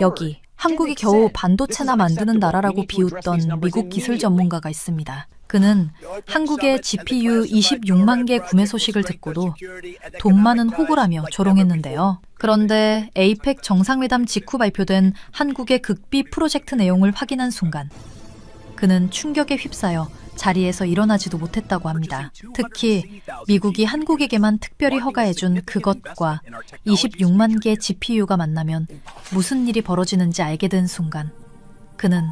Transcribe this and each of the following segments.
여기 한국이 겨우 반도체나 만드는 나라라고 비웃던 미국 기술 전문가가 있습니다. 그는 한국의 GPU 26만 개 구매 소식을 듣고도 돈 많은 호구라며 조롱했는데요. 그런데 에이펙 정상회담 직후 발표된 한국의 극비 프로젝트 내용을 확인한 순간 그는 충격에 휩싸여 자리에서 일어나지도 못했다고 합니다. 특히 미국이 한국에게만 특별히 허가해준 그것과 26만 개 GPU가 만나면 무슨 일이 벌어지는지 알게 된 순간 그는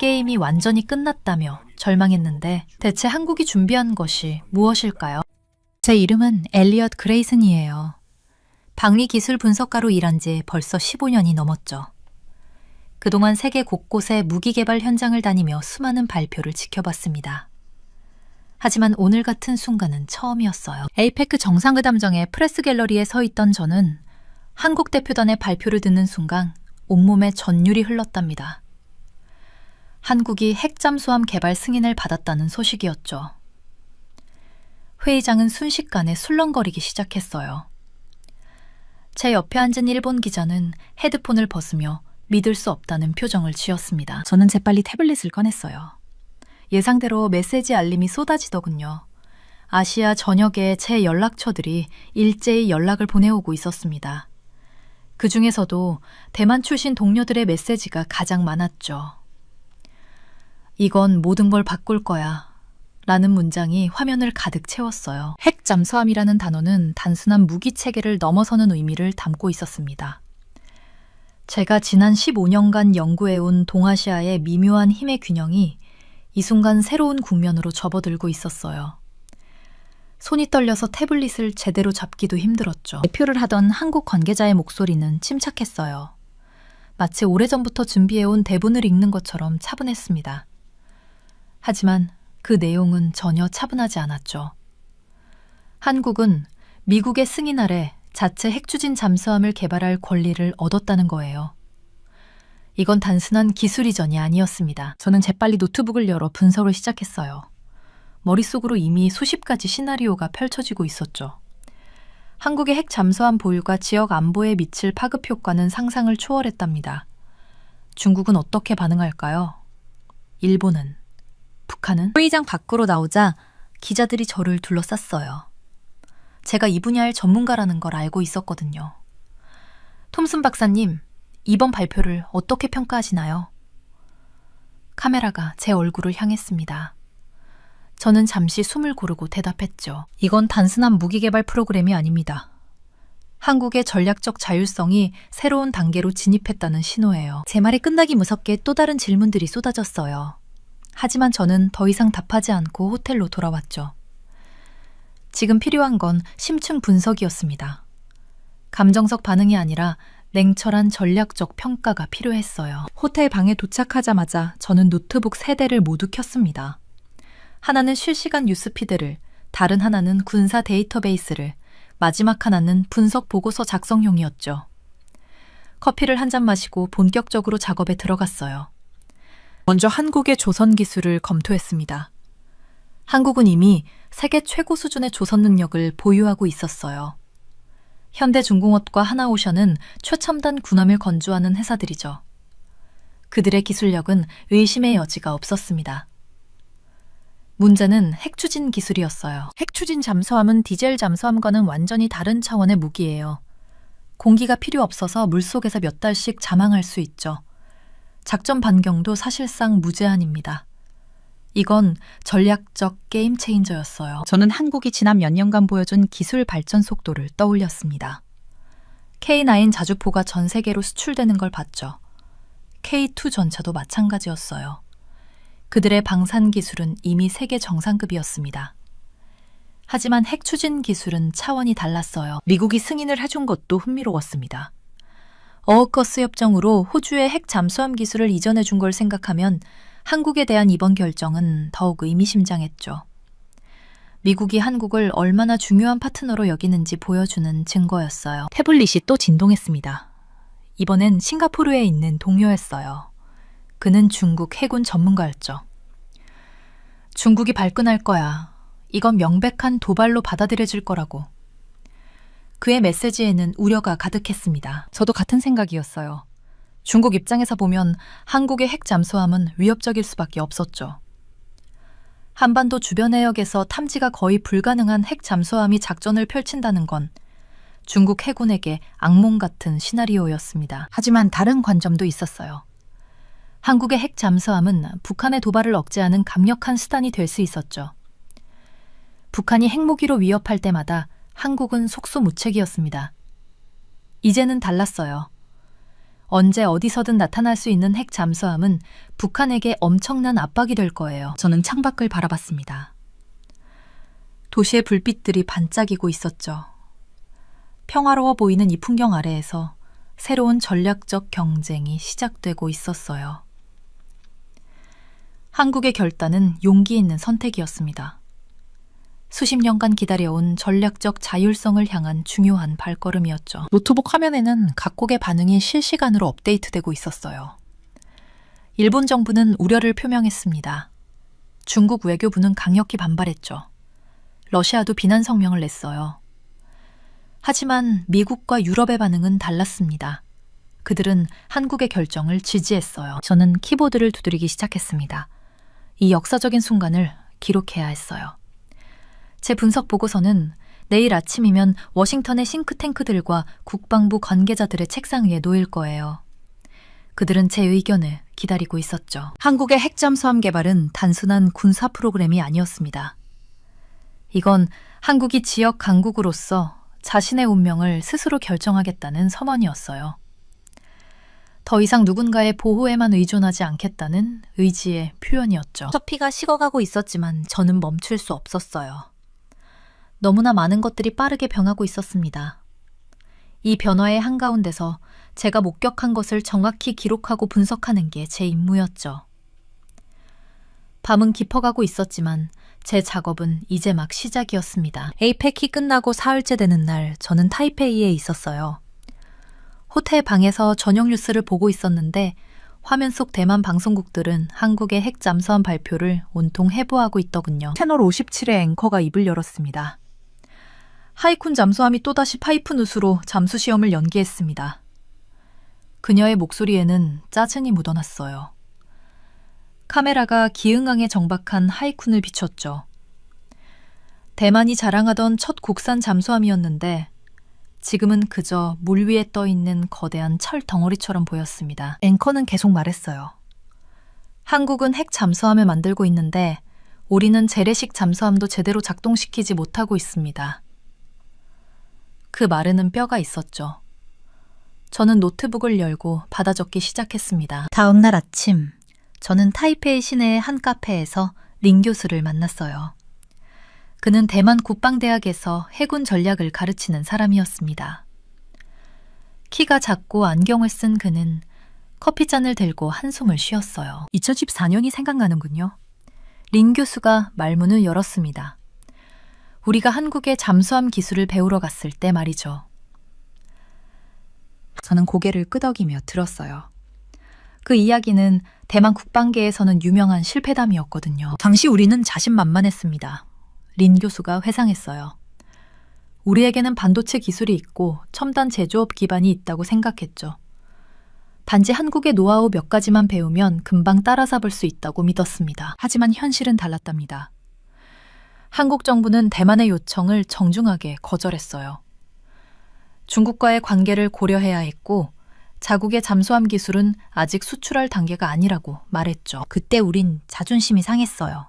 게임이 완전히 끝났다며 절망했는데 대체 한국이 준비한 것이 무엇일까요? 제 이름은 엘리엇 그레이슨이에요. 방위 기술 분석가로 일한 지 벌써 15년이 넘었죠. 그동안 세계 곳곳의 무기 개발 현장을 다니며 수많은 발표를 지켜봤습니다. 하지만 오늘 같은 순간은 처음이었어요. 에이페크 정상회담장의 프레스 갤러리에 서 있던 저는 한국 대표단의 발표를 듣는 순간 온몸에 전율이 흘렀답니다. 한국이 핵잠수함 개발 승인을 받았다는 소식이었죠. 회의장은 순식간에 술렁거리기 시작했어요. 제 옆에 앉은 일본 기자는 헤드폰을 벗으며 믿을 수 없다는 표정을 지었습니다. 저는 재빨리 태블릿을 꺼냈어요. 예상대로 메시지 알림이 쏟아지더군요. 아시아 전역에 제 연락처들이 일제히 연락을 보내오고 있었습니다. 그 중에서도 대만 출신 동료들의 메시지가 가장 많았죠. 이건 모든 걸 바꿀 거야. 라는 문장이 화면을 가득 채웠어요. 핵잠수함이라는 단어는 단순한 무기 체계를 넘어서는 의미를 담고 있었습니다. 제가 지난 15년간 연구해온 동아시아의 미묘한 힘의 균형이 이 순간 새로운 국면으로 접어들고 있었어요. 손이 떨려서 태블릿을 제대로 잡기도 힘들었죠. 대표를 하던 한국 관계자의 목소리는 침착했어요. 마치 오래전부터 준비해온 대본을 읽는 것처럼 차분했습니다. 하지만 그 내용은 전혀 차분하지 않았죠. 한국은 미국의 승인 아래 자체 핵추진 잠수함을 개발할 권리를 얻었다는 거예요. 이건 단순한 기술 이전이 아니었습니다. 저는 재빨리 노트북을 열어 분석을 시작했어요. 머릿속으로 이미 수십 가지 시나리오가 펼쳐지고 있었죠. 한국의 핵 잠수함 보유가 지역 안보에 미칠 파급 효과는 상상을 초월했답니다. 중국은 어떻게 반응할까요? 일본은 북한은 회의장 밖으로 나오자 기자들이 저를 둘러쌌어요. 제가 이 분야의 전문가라는 걸 알고 있었거든요. 톰슨 박사님, 이번 발표를 어떻게 평가하시나요? 카메라가 제 얼굴을 향했습니다. 저는 잠시 숨을 고르고 대답했죠. 이건 단순한 무기 개발 프로그램이 아닙니다. 한국의 전략적 자율성이 새로운 단계로 진입했다는 신호예요. 제 말이 끝나기 무섭게 또 다른 질문들이 쏟아졌어요. 하지만 저는 더 이상 답하지 않고 호텔로 돌아왔죠. 지금 필요한 건 심층 분석이었습니다. 감정적 반응이 아니라 냉철한 전략적 평가가 필요했어요. 호텔 방에 도착하자마자 저는 노트북 세 대를 모두 켰습니다. 하나는 실시간 뉴스 피드를, 다른 하나는 군사 데이터베이스를, 마지막 하나는 분석 보고서 작성용이었죠. 커피를 한 잔 마시고 본격적으로 작업에 들어갔어요. 먼저 한국의 조선 기술을 검토했습니다. 한국은 이미 세계 최고 수준의 조선 능력을 보유하고 있었어요. 현대중공업과 하나오션은 최첨단 군함을 건조하는 회사들이죠. 그들의 기술력은 의심의 여지가 없었습니다. 문제는 핵추진 기술이었어요. 핵추진 잠수함은 디젤 잠수함과는 완전히 다른 차원의 무기예요. 공기가 필요 없어서 물속에서 몇 달씩 자망할 수 있죠. 작전 반경도 사실상 무제한입니다. 이건 전략적 게임 체인저였어요. 저는 한국이 지난 몇 년간 보여준 기술 발전 속도를 떠올렸습니다. K9 자주포가 전 세계로 수출되는 걸 봤죠. K2 전차도 마찬가지였어요. 그들의 방산 기술은 이미 세계 정상급이었습니다. 하지만 핵 추진 기술은 차원이 달랐어요. 미국이 승인을 해준 것도 흥미로웠습니다. 어커스 협정으로 호주의 핵 잠수함 기술을 이전해 준 걸 생각하면 한국에 대한 이번 결정은 더욱 의미심장했죠. 미국이 한국을 얼마나 중요한 파트너로 여기는지 보여주는 증거였어요. 태블릿이 또 진동했습니다. 이번엔 싱가포르에 있는 동료였어요. 그는 중국 해군 전문가였죠. 중국이 발끈할 거야. 이건 명백한 도발로 받아들여질 거라고. 그의 메시지에는 우려가 가득했습니다. 저도 같은 생각이었어요. 중국 입장에서 보면 한국의 핵 잠수함은 위협적일 수밖에 없었죠. 한반도 주변 해역에서 탐지가 거의 불가능한 핵 잠수함이 작전을 펼친다는 건 중국 해군에게 악몽 같은 시나리오였습니다. 하지만 다른 관점도 있었어요. 한국의 핵 잠수함은 북한의 도발을 억제하는 강력한 수단이 될 수 있었죠. 북한이 핵무기로 위협할 때마다 한국은 속수무책이었습니다. 이제는 달랐어요. 언제 어디서든 나타날 수 있는 핵 잠수함은 북한에게 엄청난 압박이 될 거예요. 저는 창밖을 바라봤습니다. 도시의 불빛들이 반짝이고 있었죠. 평화로워 보이는 이 풍경 아래에서 새로운 전략적 경쟁이 시작되고 있었어요. 한국의 결단은 용기 있는 선택이었습니다. 수십 년간 기다려온 전략적 자율성을 향한 중요한 발걸음이었죠. 노트북 화면에는 각국의 반응이 실시간으로 업데이트되고 있었어요. 일본 정부는 우려를 표명했습니다. 중국 외교부는 강력히 반발했죠. 러시아도 비난 성명을 냈어요. 하지만 미국과 유럽의 반응은 달랐습니다. 그들은 한국의 결정을 지지했어요. 저는 키보드를 두드리기 시작했습니다. 이 역사적인 순간을 기록해야 했어요. 제 분석 보고서는 내일 아침이면 워싱턴의 싱크탱크들과 국방부 관계자들의 책상 위에 놓일 거예요. 그들은 제 의견을 기다리고 있었죠. 한국의 핵잠수함 개발은 단순한 군사 프로그램이 아니었습니다. 이건 한국이 지역 강국으로서 자신의 운명을 스스로 결정하겠다는 선언이었어요. 더 이상 누군가의 보호에만 의존하지 않겠다는 의지의 표현이었죠. 커피가 식어가고 있었지만 저는 멈출 수 없었어요. 너무나 많은 것들이 빠르게 변하고 있었습니다. 이 변화의 한가운데서 제가 목격한 것을 정확히 기록하고 분석하는 게 제 임무였죠. 밤은 깊어가고 있었지만 제 작업은 이제 막 시작이었습니다. 에이펙이 끝나고 사흘째 되는 날 저는 타이페이에 있었어요. 호텔 방에서 저녁 뉴스를 보고 있었는데 화면 속 대만 방송국들은 한국의 핵 잠수함 발표를 온통 해부하고 있더군요. 채널 57의 앵커가 입을 열었습니다. 하이쿤 잠수함이 또다시 파이프 누수로 잠수 시험을 연기했습니다. 그녀의 목소리에는 짜증이 묻어났어요. 카메라가 기흥항에 정박한 하이쿤을 비췄죠. 대만이 자랑하던 첫 국산 잠수함이었는데 지금은 그저 물 위에 떠 있는 거대한 철 덩어리처럼 보였습니다. 앵커는 계속 말했어요. 한국은 핵 잠수함을 만들고 있는데 우리는 재래식 잠수함도 제대로 작동시키지 못하고 있습니다. 그 말에는 뼈가 있었죠. 저는 노트북을 열고 받아 적기 시작했습니다. 다음 날 아침, 저는 타이페이 시내의 한 카페에서 린 교수를 만났어요. 그는 대만 국방대학에서 해군 전략을 가르치는 사람이었습니다. 키가 작고 안경을 쓴 그는 커피잔을 들고 한숨을 쉬었어요. 2014년이 생각나는군요. 린 교수가 말문을 열었습니다. 우리가 한국의 잠수함 기술을 배우러 갔을 때 말이죠. 저는 고개를 끄덕이며 들었어요. 그 이야기는 대만 국방계에서는 유명한 실패담이었거든요. 당시 우리는 자신만만했습니다. 린 교수가 회상했어요. 우리에게는 반도체 기술이 있고 첨단 제조업 기반이 있다고 생각했죠. 단지 한국의 노하우 몇 가지만 배우면 금방 따라잡을 수 있다고 믿었습니다. 하지만 현실은 달랐답니다. 한국 정부는 대만의 요청을 정중하게 거절했어요. 중국과의 관계를 고려해야 했고 자국의 잠수함 기술은 아직 수출할 단계가 아니라고 말했죠. 그때 우린 자존심이 상했어요.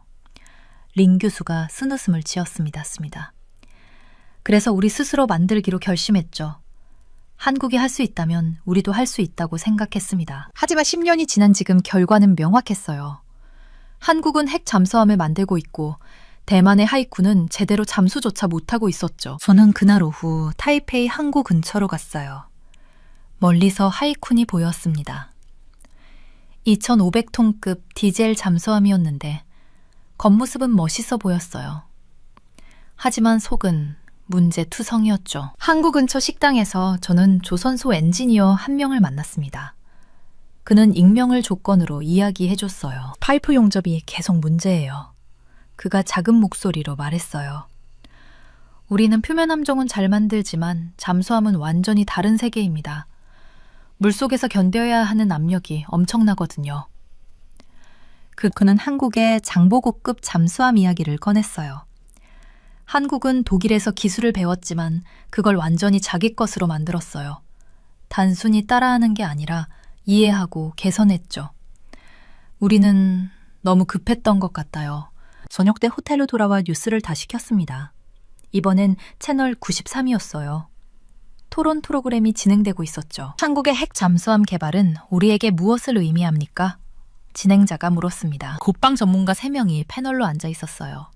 린 교수가 쓴웃음을 지었습니다. 습니다. 그래서 우리 스스로 만들기로 결심했죠. 한국이 할 수 있다면 우리도 할 수 있다고 생각했습니다. 하지만 10년이 지난 지금 결과는 명확했어요. 한국은 핵 잠수함을 만들고 있고 대만의 하이쿤은 제대로 잠수조차 못하고 있었죠. 저는 그날 오후 타이페이 항구 근처로 갔어요. 멀리서 하이쿤이 보였습니다. 2,500톤급 디젤 잠수함이었는데 겉모습은 멋있어 보였어요. 하지만 속은 문제투성이었죠. 항구 근처 식당에서 저는 조선소 엔지니어 한 명을 만났습니다. 그는 익명을 조건으로 이야기해줬어요. 파이프 용접이 계속 문제예요. 그가 작은 목소리로 말했어요. 우리는 표면 함정은 잘 만들지만 잠수함은 완전히 다른 세계입니다. 물속에서 견뎌야 하는 압력이 엄청나거든요. 그 그는 한국의 장보고급 잠수함 이야기를 꺼냈어요. 한국은 독일에서 기술을 배웠지만 그걸 완전히 자기 것으로 만들었어요. 단순히 따라하는 게 아니라 이해하고 개선했죠. 우리는 너무 급했던 것 같아요. 저녁 때 호텔로 돌아와 뉴스를 다시 켰습니다. 이번엔 채널 93이었어요. 토론 프로그램이 진행되고 있었죠. 한국의 핵 잠수함 개발은 우리에게 무엇을 의미합니까? 진행자가 물었습니다. 국방 전문가 3명이 패널로 앉아 있었어요.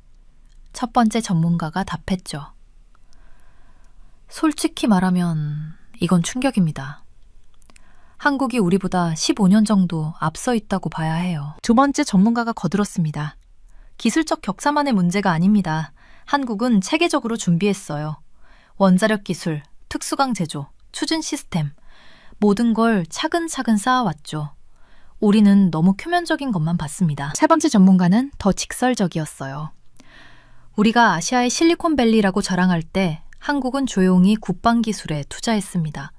첫 번째 전문가가 답했죠. 솔직히 말하면 이건 충격입니다. 한국이 우리보다 15년 정도 앞서 있다고 봐야 해요. 두 번째 전문가가 거들었습니다. 기술적 격차만의 문제가 아닙니다. 한국은 체계적으로 준비했어요. 원자력 기술, 특수강 제조, 추진 시스템, 모든 걸 차근차근 쌓아왔죠. 우리는 너무 표면적인 것만 봤습니다. 세 번째 전문가는 더 직설적이었어요. 우리가 아시아의 실리콘밸리라고 자랑할 때 한국은 조용히 국방 기술에 투자했습니다.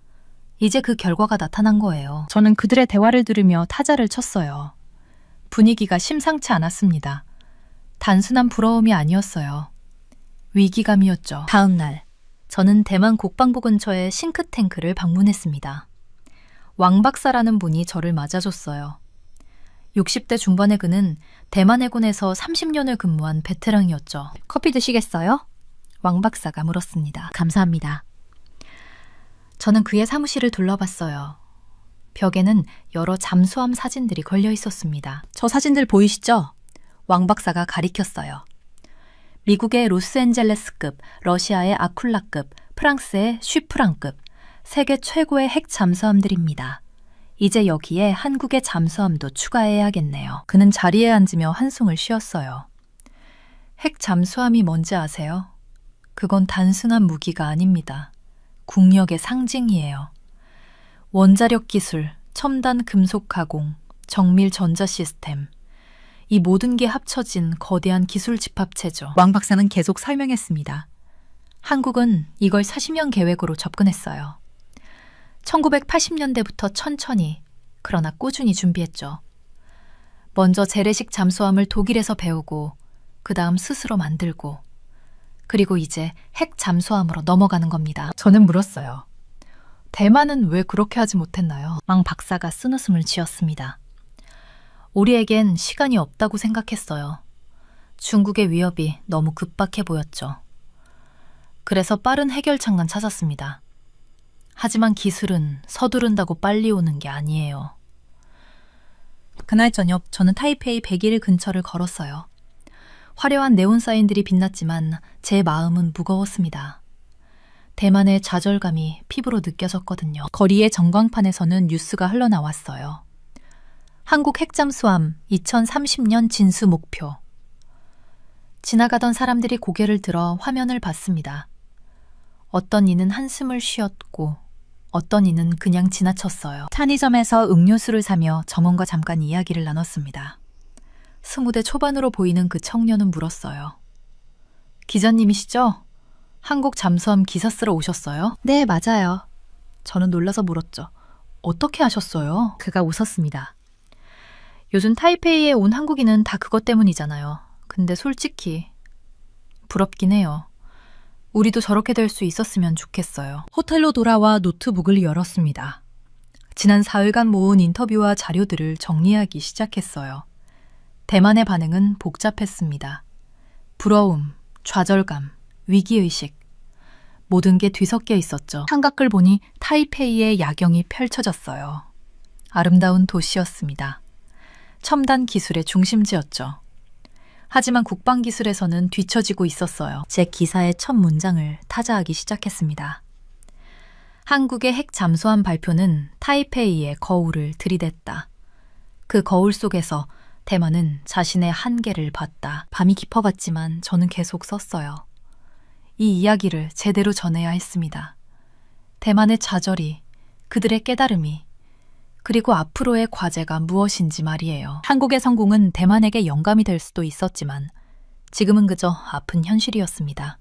이제 그 결과가 나타난 거예요. 저는 그들의 대화를 들으며 타자를 쳤어요. 분위기가 심상치 않았습니다. 단순한 부러움이 아니었어요. 위기감이었죠. 다음 날, 저는 대만 국방부 근처의 싱크탱크를 방문했습니다. 왕 박사라는 분이 저를 맞아줬어요. 60대 중반의 그는 대만 해군에서 30년을 근무한 베테랑이었죠. 커피 드시겠어요? 왕 박사가 물었습니다. 감사합니다. 저는 그의 사무실을 둘러봤어요. 벽에는 여러 잠수함 사진들이 걸려 있었습니다. 저 사진들 보이시죠? 왕 박사가 가리켰어요. 미국의 로스앤젤레스급, 러시아의 아쿨라급, 프랑스의 쉬프랑급, 세계 최고의 핵 잠수함들입니다. 이제 여기에 한국의 잠수함도 추가해야겠네요. 그는 자리에 앉으며 한숨을 쉬었어요. 핵 잠수함이 뭔지 아세요? 그건 단순한 무기가 아닙니다. 국력의 상징이에요. 원자력 기술, 첨단 금속 가공, 정밀 전자 시스템. 이 모든 게 합쳐진 거대한 기술 집합체죠. 왕 박사는 계속 설명했습니다. 한국은 이걸 40년 계획으로 접근했어요. 1980년대부터 천천히, 그러나 꾸준히 준비했죠. 먼저 재래식 잠수함을 독일에서 배우고, 그 다음 스스로 만들고, 그리고 이제 핵 잠수함으로 넘어가는 겁니다. 저는 물었어요. 대만은 왜 그렇게 하지 못했나요? 왕 박사가 쓴 웃음을 지었습니다. 우리에겐 시간이 없다고 생각했어요. 중국의 위협이 너무 급박해 보였죠. 그래서 빠른 해결책만 찾았습니다. 하지만 기술은 서두른다고 빨리 오는 게 아니에요. 그날 저녁 저는 타이페이 100일 근처를 걸었어요. 화려한 네온 사인들이 빛났지만 제 마음은 무거웠습니다. 대만의 좌절감이 피부로 느껴졌거든요. 거리의 전광판에서는 뉴스가 흘러나왔어요. 한국 핵잠수함 2030년 진수 목표. 지나가던 사람들이 고개를 들어 화면을 봤습니다. 어떤 이는 한숨을 쉬었고, 어떤 이는 그냥 지나쳤어요. 편의점에서 음료수를 사며 점원과 잠깐 이야기를 나눴습니다. 스무 대 초반으로 보이는 그 청년은 물었어요. 기자님이시죠? 한국 잠수함 기사 쓰러 오셨어요? 네, 맞아요. 저는 놀라서 물었죠. 어떻게 하셨어요? 그가 웃었습니다. 요즘 타이페이에 온 한국인은 다 그것 때문이잖아요. 근데 솔직히 부럽긴 해요. 우리도 저렇게 될 수 있었으면 좋겠어요. 호텔로 돌아와 노트북을 열었습니다. 지난 사흘간 모은 인터뷰와 자료들을 정리하기 시작했어요. 대만의 반응은 복잡했습니다. 부러움, 좌절감, 위기의식. 모든 게 뒤섞여 있었죠. 창밖을 보니 타이페이의 야경이 펼쳐졌어요. 아름다운 도시였습니다. 첨단 기술의 중심지였죠. 하지만 국방 기술에서는 뒤처지고 있었어요. 제 기사의 첫 문장을 타자하기 시작했습니다. 한국의 핵 잠수함 발표는 타이페이의 거울을 들이댔다. 그 거울 속에서 대만은 자신의 한계를 봤다. 밤이 깊어갔지만 저는 계속 썼어요. 이 이야기를 제대로 전해야 했습니다. 대만의 좌절이, 그들의 깨달음이, 그리고 앞으로의 과제가 무엇인지 말이에요. 한국의 성공은 대만에게 영감이 될 수도 있었지만 지금은 그저 아픈 현실이었습니다.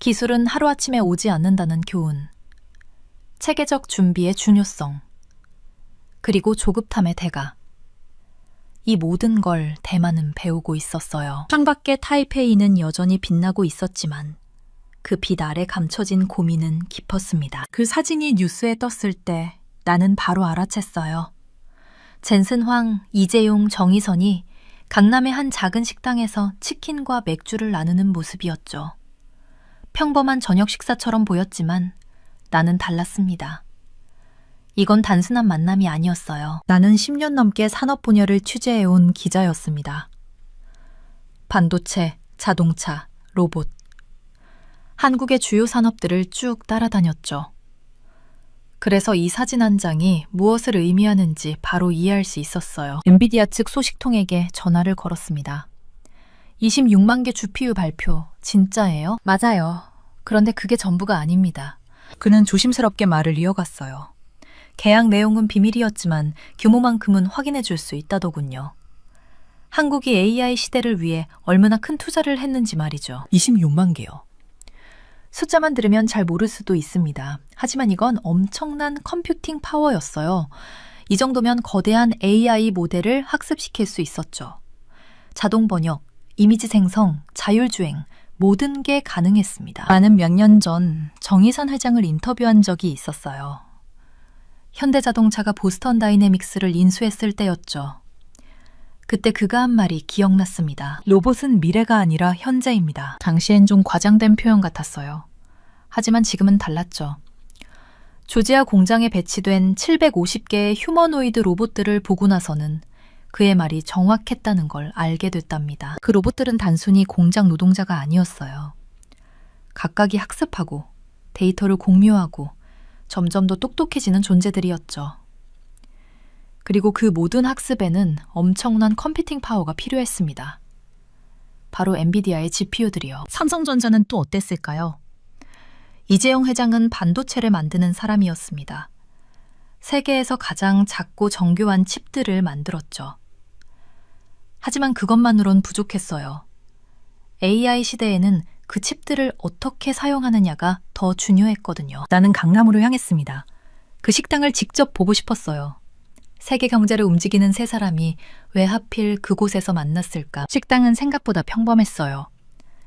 기술은 하루아침에 오지 않는다는 교훈. 체계적 준비의 중요성, 그리고 조급함의 대가. 이 모든 걸 대만은 배우고 있었어요. 창밖의 타이페이는 여전히 빛나고 있었지만 그 빛 아래 감춰진 고민은 깊었습니다. 그 사진이 뉴스에 떴을 때 나는 바로 알아챘어요. 젠슨 황, 이재용, 정희선이 강남의 한 작은 식당에서 치킨과 맥주를 나누는 모습이었죠. 평범한 저녁 식사처럼 보였지만 나는 달랐습니다. 이건 단순한 만남이 아니었어요. 나는 10년 넘게 산업 분야를 취재해온 기자였습니다. 반도체, 자동차, 로봇. 한국의 주요 산업들을 쭉 따라다녔죠. 그래서 이 사진 한 장이 무엇을 의미하는지 바로 이해할 수 있었어요. 엔비디아 측 소식통에게 전화를 걸었습니다. 26만 개 GPU 발표, 진짜예요? 맞아요. 그런데 그게 전부가 아닙니다. 그는 조심스럽게 말을 이어갔어요. 계약 내용은 비밀이었지만 규모만큼은 확인해 줄 수 있다더군요. 한국이 AI 시대를 위해 얼마나 큰 투자를 했는지 말이죠. 26만 개요. 숫자만 들으면 잘 모를 수도 있습니다. 하지만 이건 엄청난 컴퓨팅 파워였어요. 이 정도면 거대한 AI 모델을 학습시킬 수 있었죠. 자동 번역, 이미지 생성, 자율주행, 모든 게 가능했습니다. 나는 몇 년 전 정의선 회장을 인터뷰한 적이 있었어요. 현대자동차가 보스턴 다이내믹스를 인수했을 때였죠. 그때 그가 한 말이 기억났습니다. 로봇은 미래가 아니라 현재입니다. 당시엔 좀 과장된 표현 같았어요. 하지만 지금은 달랐죠. 조지아 공장에 배치된 750개의 휴머노이드 로봇들을 보고 나서는 그의 말이 정확했다는 걸 알게 됐답니다. 그 로봇들은 단순히 공장 노동자가 아니었어요. 각각이 학습하고 데이터를 공유하고 점점 더 똑똑해지는 존재들이었죠. 그리고 그 모든 학습에는 엄청난 컴퓨팅 파워가 필요했습니다. 바로 엔비디아의 GPU들이요. 삼성전자는 또 어땠을까요? 이재용 회장은 반도체를 만드는 사람이었습니다. 세계에서 가장 작고 정교한 칩들을 만들었죠. 하지만 그것만으론 부족했어요. AI 시대에는 그 칩들을 어떻게 사용하느냐가 더 중요했거든요. 나는 강남으로 향했습니다. 그 식당을 직접 보고 싶었어요. 세계 경제를 움직이는 세 사람이 왜 하필 그곳에서 만났을까? 식당은 생각보다 평범했어요.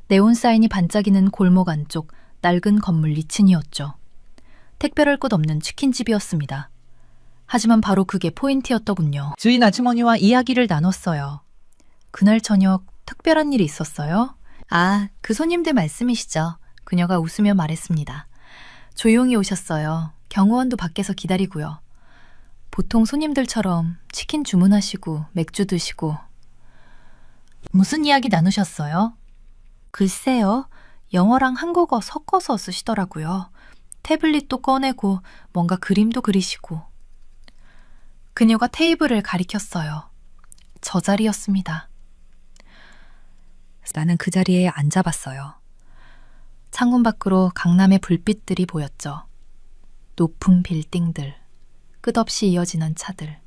네온 사인이 반짝이는 골목 안쪽 낡은 건물 2층이었죠. 특별할 것 없는 치킨집이었습니다. 하지만 바로 그게 포인트였더군요. 주인 아주머니와 이야기를 나눴어요. 그날 저녁 특별한 일이 있었어요? 아, 그 손님들 말씀이시죠. 그녀가 웃으며 말했습니다. 조용히 오셨어요. 경호원도 밖에서 기다리고요. 보통 손님들처럼 치킨 주문하시고 맥주 드시고 무슨 이야기 나누셨어요? 글쎄요. 영어랑 한국어 섞어서 쓰시더라고요. 태블릿도 꺼내고 뭔가 그림도 그리시고 그녀가 테이블을 가리켰어요. 저 자리였습니다. 나는 그 자리에 앉아봤어요. 창문 밖으로 강남의 불빛들이 보였죠. 높은 빌딩들, 끝없이 이어지는 차들,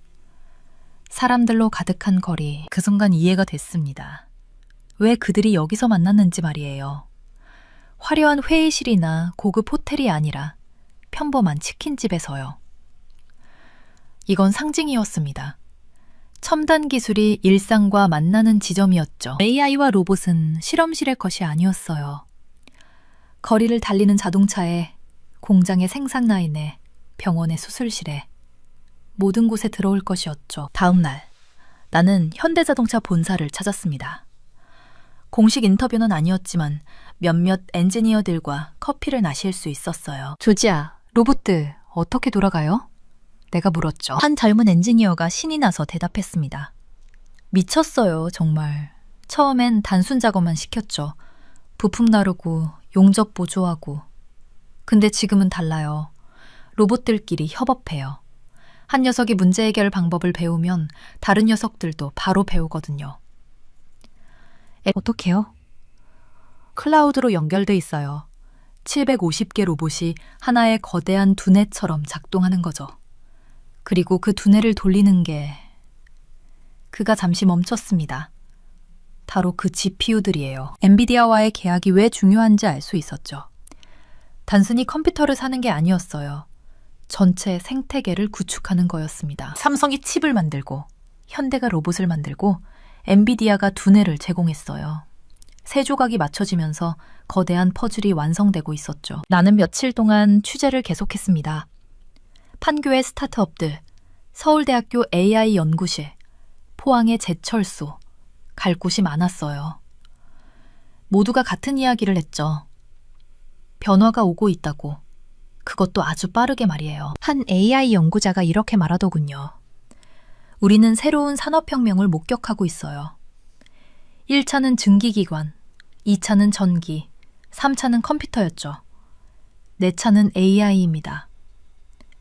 사람들로 가득한 거리, 그 순간 이해가 됐습니다. 왜 그들이 여기서 만났는지 말이에요. 화려한 회의실이나 고급 호텔이 아니라 평범한 치킨집에서요. 이건 상징이었습니다. 첨단 기술이 일상과 만나는 지점이었죠. AI와 로봇은 실험실의 것이 아니었어요. 거리를 달리는 자동차에, 공장의 생산 라인에, 병원의 수술실에, 모든 곳에 들어올 것이었죠. 다음 날, 나는 현대자동차 본사를 찾았습니다. 공식 인터뷰는 아니었지만 몇몇 엔지니어들과 커피를 마실 수 있었어요. 조지아, 로봇들 어떻게 돌아가요? 내가 물었죠. 한 젊은 엔지니어가 신이 나서 대답했습니다. 미쳤어요, 정말. 처음엔 단순 작업만 시켰죠. 부품 다루고 용접 보조하고. 근데 지금은 달라요. 로봇들끼리 협업해요. 한 녀석이 문제 해결 방법을 배우면 다른 녀석들도 바로 배우거든요. 에, 어떡해요? 클라우드로 연결돼 있어요. 750개 로봇이 하나의 거대한 두뇌처럼 작동하는 거죠. 그리고 그 두뇌를 돌리는 게 그가 잠시 멈췄습니다. 바로 그 GPU들이에요. 엔비디아와의 계약이 왜 중요한지 알 수 있었죠. 단순히 컴퓨터를 사는 게 아니었어요. 전체 생태계를 구축하는 거였습니다. 삼성이 칩을 만들고 현대가 로봇을 만들고 엔비디아가 두뇌를 제공했어요. 세 조각이 맞춰지면서 거대한 퍼즐이 완성되고 있었죠. 나는 며칠 동안 취재를 계속했습니다. 판교의 스타트업들, 서울대학교 AI 연구실, 포항의 제철소, 갈 곳이 많았어요. 모두가 같은 이야기를 했죠. 변화가 오고 있다고. 그것도 아주 빠르게 말이에요. 한 AI 연구자가 이렇게 말하더군요. 우리는 새로운 산업혁명을 목격하고 있어요. 1차는 증기기관, 2차는 전기, 3차는 컴퓨터였죠. 4차는 AI입니다.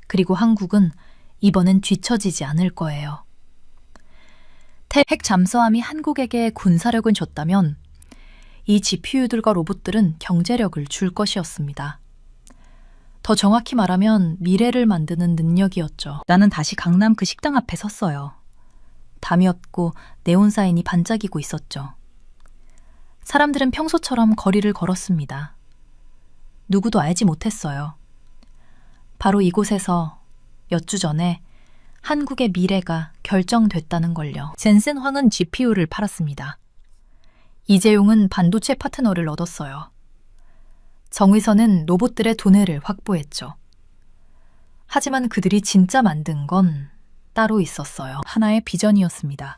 그리고 한국은 이번엔 뒤처지지 않을 거예요. 핵 잠수함이 한국에게 군사력을 줬다면 이 GPU들과 로봇들은 경제력을 줄 것이었습니다. 더 정확히 말하면 미래를 만드는 능력이었죠. 나는 다시 강남 그 식당 앞에 섰어요. 밤이었고 네온사인이 반짝이고 있었죠. 사람들은 평소처럼 거리를 걸었습니다. 누구도 알지 못했어요. 바로 이곳에서 몇 주 전에 한국의 미래가 결정됐다는 걸요. 젠센 황은 GPU를 팔았습니다. 이재용은 반도체 파트너를 얻었어요. 정의선은 로봇들의 두뇌를 확보했죠. 하지만 그들이 진짜 만든 건 따로 있었어요. 하나의 비전이었습니다.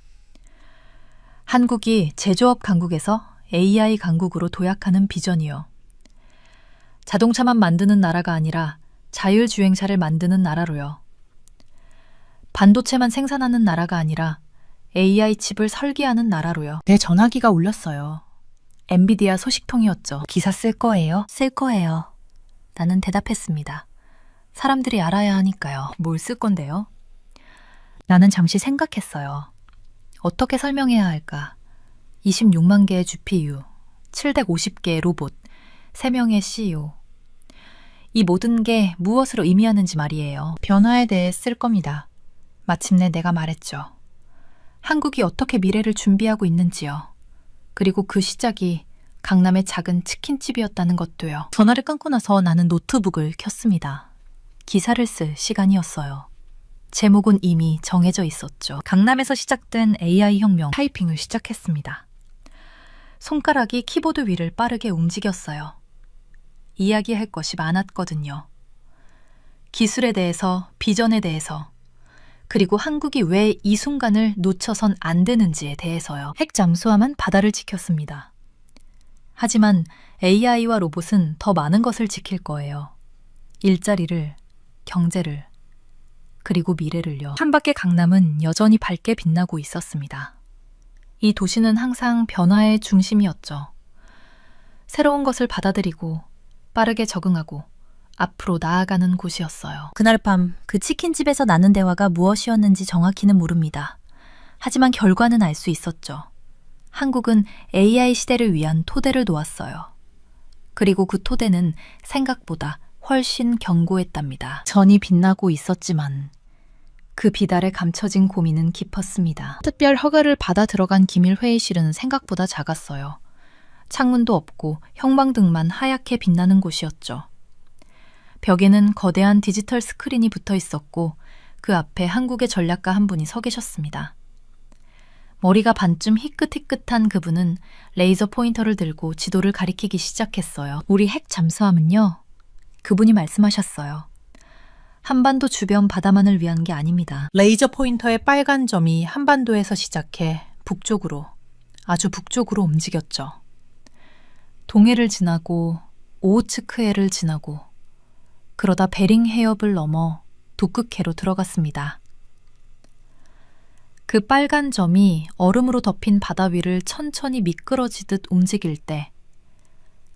한국이 제조업 강국에서 AI 강국으로 도약하는 비전이요. 자동차만 만드는 나라가 아니라 자율주행차를 만드는 나라로요. 반도체만 생산하는 나라가 아니라 AI 칩을 설계하는 나라로요. 내 전화기가 울렸어요. 엔비디아 소식통이었죠. 기사 쓸 거예요? 쓸 거예요. 나는 대답했습니다. 사람들이 알아야 하니까요. 뭘 쓸 건데요? 나는 잠시 생각했어요. 어떻게 설명해야 할까? 26만 개의 GPU, 750개의 로봇, 3명의 CEO. 이 모든 게 무엇으로 의미하는지 말이에요. 변화에 대해 쓸 겁니다. 마침내 내가 말했죠. 한국이 어떻게 미래를 준비하고 있는지요. 그리고 그 시작이 강남의 작은 치킨집이었다는 것도요. 전화를 끊고 나서 나는 노트북을 켰습니다. 기사를 쓸 시간이었어요. 제목은 이미 정해져 있었죠. 강남에서 시작된 AI 혁명 타이핑을 시작했습니다. 손가락이 키보드 위를 빠르게 움직였어요. 이야기할 것이 많았거든요. 기술에 대해서, 비전에 대해서, 그리고 한국이 왜 이 순간을 놓쳐선 안 되는지에 대해서요. 핵 잠수함은 바다를 지켰습니다. 하지만 AI와 로봇은 더 많은 것을 지킬 거예요. 일자리를, 경제를, 그리고 미래를요. 한밖의 강남은 여전히 밝게 빛나고 있었습니다. 이 도시는 항상 변화의 중심이었죠. 새로운 것을 받아들이고 빠르게 적응하고 앞으로 나아가는 곳이었어요. 그날 밤 그 치킨집에서 나눈 대화가 무엇이었는지 정확히는 모릅니다. 하지만 결과는 알 수 있었죠. 한국은 AI 시대를 위한 토대를 놓았어요. 그리고 그 토대는 생각보다 훨씬 견고했답니다. 전이 빛나고 있었지만 그 비달에 감춰진 고민은 깊었습니다. 특별 허가를 받아 들어간 기밀 회의실은 생각보다 작았어요. 창문도 없고 형광등만 하얗게 빛나는 곳이었죠. 벽에는 거대한 디지털 스크린이 붙어 있었고 그 앞에 한국의 전략가 한 분이 서 계셨습니다. 머리가 반쯤 희끗희끗한 그분은 레이저 포인터를 들고 지도를 가리키기 시작했어요. 우리 핵 잠수함은요. 그분이 말씀하셨어요. 한반도 주변 바다만을 위한 게 아닙니다. 레이저 포인터의 빨간 점이 한반도에서 시작해 북쪽으로, 아주 북쪽으로 움직였죠. 동해를 지나고 오호츠크해를 지나고 그러다 베링 해협을 넘어 북극해로 들어갔습니다. 그 빨간 점이 얼음으로 덮인 바다 위를 천천히 미끄러지듯 움직일 때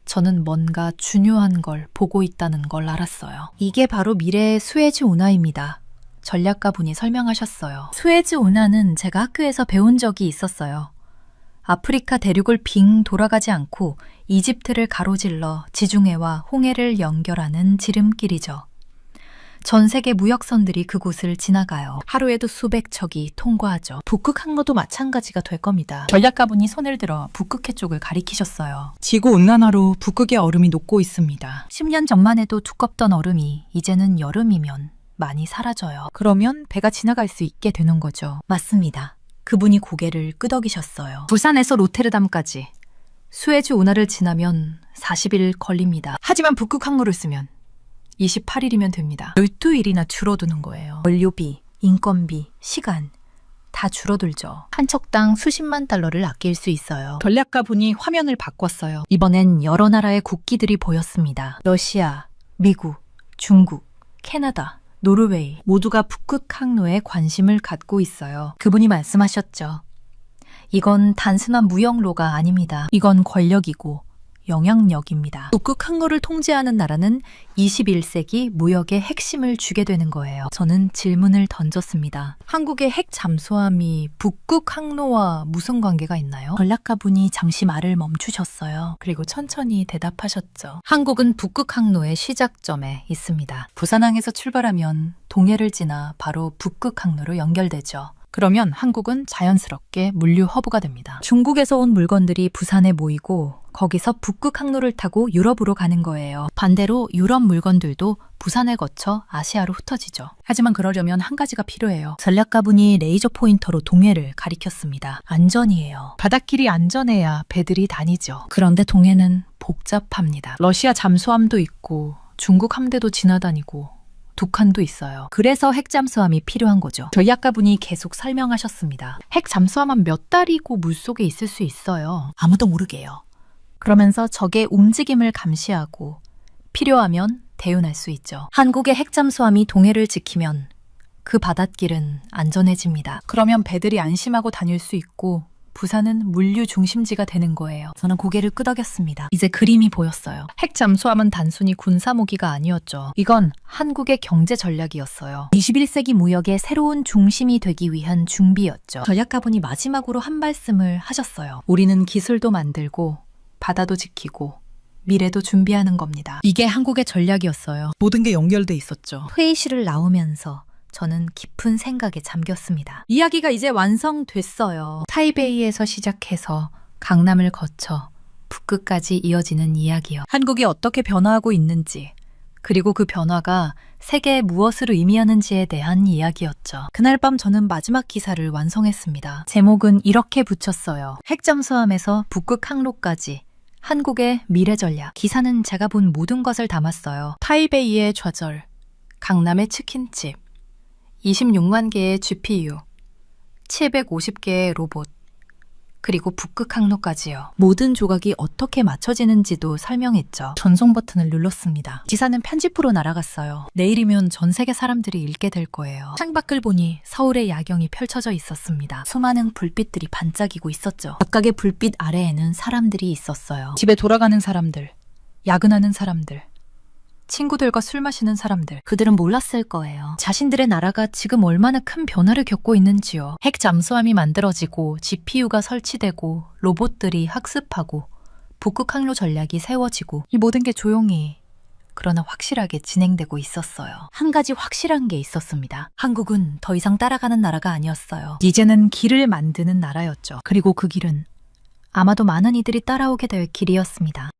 저는 뭔가 중요한 걸 보고 있다는 걸 알았어요. 이게 바로 미래의 스웨즈 운하입니다. 전략가 분이 설명하셨어요. 스웨즈 운하는 제가 학교에서 배운 적이 있었어요. 아프리카 대륙을 빙 돌아가지 않고 이집트를 가로질러 지중해와 홍해를 연결하는 지름길이죠. 전 세계 무역선들이 그곳을 지나가요. 하루에도 수백 척이 통과하죠. 북극 항로도 마찬가지가 될 겁니다. 전략가분이 손을 들어 북극해 쪽을 가리키셨어요. 지구 온난화로 북극의 얼음이 녹고 있습니다. 10년 전만 해도 두껍던 얼음이 이제는 여름이면 많이 사라져요. 그러면 배가 지나갈 수 있게 되는 거죠. 맞습니다. 그분이 고개를 끄덕이셨어요. 부산에서 로테르담까지 수에즈 운하를 지나면 40일 걸립니다. 하지만 북극 항로를 쓰면 28일이면 됩니다. 12일이나 줄어드는 거예요. 원료비, 인건비, 시간 다 줄어들죠. 한 척당 수십만 달러를 아낄 수 있어요. 전략가 분이 화면을 바꿨어요. 이번엔 여러 나라의 국기들이 보였습니다. 러시아, 미국, 중국, 캐나다, 노르웨이 모두가 북극 항로에 관심을 갖고 있어요. 그분이 말씀하셨죠. 이건 단순한 무역로가 아닙니다. 이건 권력이고 영향력입니다. 북극 항로를 통제하는 나라는 21세기 무역의 핵심을 주게 되는 거예요. 저는 질문을 던졌습니다. 한국의 핵 잠수함이 북극 항로와 무슨 관계가 있나요? 전략가분이 잠시 말을 멈추셨어요. 그리고 천천히 대답하셨죠. 한국은 북극 항로의 시작점에 있습니다. 부산항에서 출발하면 동해를 지나 바로 북극 항로로 연결되죠. 그러면 한국은 자연스럽게 물류 허브가 됩니다. 중국에서 온 물건들이 부산에 모이고 거기서 북극 항로를 타고 유럽으로 가는 거예요. 반대로 유럽 물건들도 부산을 거쳐 아시아로 흩어지죠. 하지만 그러려면 한 가지가 필요해요. 전략가분이 레이저 포인터로 동해를 가리켰습니다. 안전이에요. 바닷길이 안전해야 배들이 다니죠. 그런데 동해는 복잡합니다. 러시아 잠수함도 있고 중국 함대도 지나다니고 북한도 있어요. 그래서 핵 잠수함이 필요한 거죠. 전략가분이 계속 설명하셨습니다. 핵 잠수함은 몇 달이고 물속에 있을 수 있어요. 아무도 모르게요. 그러면서 적의 움직임을 감시하고 필요하면 대운할 수 있죠. 한국의 핵 잠수함이 동해를 지키면 그 바닷길은 안전해집니다. 그러면 배들이 안심하고 다닐 수 있고 부산은 물류 중심지가 되는 거예요. 저는 고개를 끄덕였습니다. 이제 그림이 보였어요. 핵 잠수함은 단순히 군사 무기가 아니었죠. 이건 한국의 경제 전략이었어요. 21세기 무역의 새로운 중심이 되기 위한 준비였죠. 전략가분이 마지막으로 한 말씀을 하셨어요. 우리는 기술도 만들고 바다도 지키고 미래도 준비하는 겁니다. 이게 한국의 전략이었어요. 모든 게 연결돼 있었죠. 회의실을 나오면서 저는 깊은 생각에 잠겼습니다. 이야기가 이제 완성됐어요. 타이베이에서 시작해서 강남을 거쳐 북극까지 이어지는 이야기요. 한국이 어떻게 변화하고 있는지, 그리고 그 변화가 세계에 무엇을 의미하는지에 대한 이야기였죠. 그날 밤 저는 마지막 기사를 완성했습니다. 제목은 이렇게 붙였어요. 핵잠수함에서 북극 항로까지 한국의 미래 전략. 기사는 제가 본 모든 것을 담았어요. 타이베이의 좌절, 강남의 치킨집, 26만 개의 GPU, 750개의 로봇, 그리고 북극 항로까지요. 모든 조각이 어떻게 맞춰지는지도 설명했죠. 전송 버튼을 눌렀습니다. 기사는 편집부로 날아갔어요. 내일이면 전 세계 사람들이 읽게 될 거예요. 창밖을 보니 서울의 야경이 펼쳐져 있었습니다. 수많은 불빛들이 반짝이고 있었죠. 각각의 불빛 아래에는 사람들이 있었어요. 집에 돌아가는 사람들, 야근하는 사람들, 친구들과 술 마시는 사람들, 그들은 몰랐을 거예요. 자신들의 나라가 지금 얼마나 큰 변화를 겪고 있는지요. 핵 잠수함이 만들어지고 GPU가 설치되고 로봇들이 학습하고 북극 항로 전략이 세워지고 이 모든 게 조용히 그러나 확실하게 진행되고 있었어요. 한 가지 확실한 게 있었습니다. 한국은 더 이상 따라가는 나라가 아니었어요. 이제는 길을 만드는 나라였죠. 그리고 그 길은 아마도 많은 이들이 따라오게 될 길이었습니다.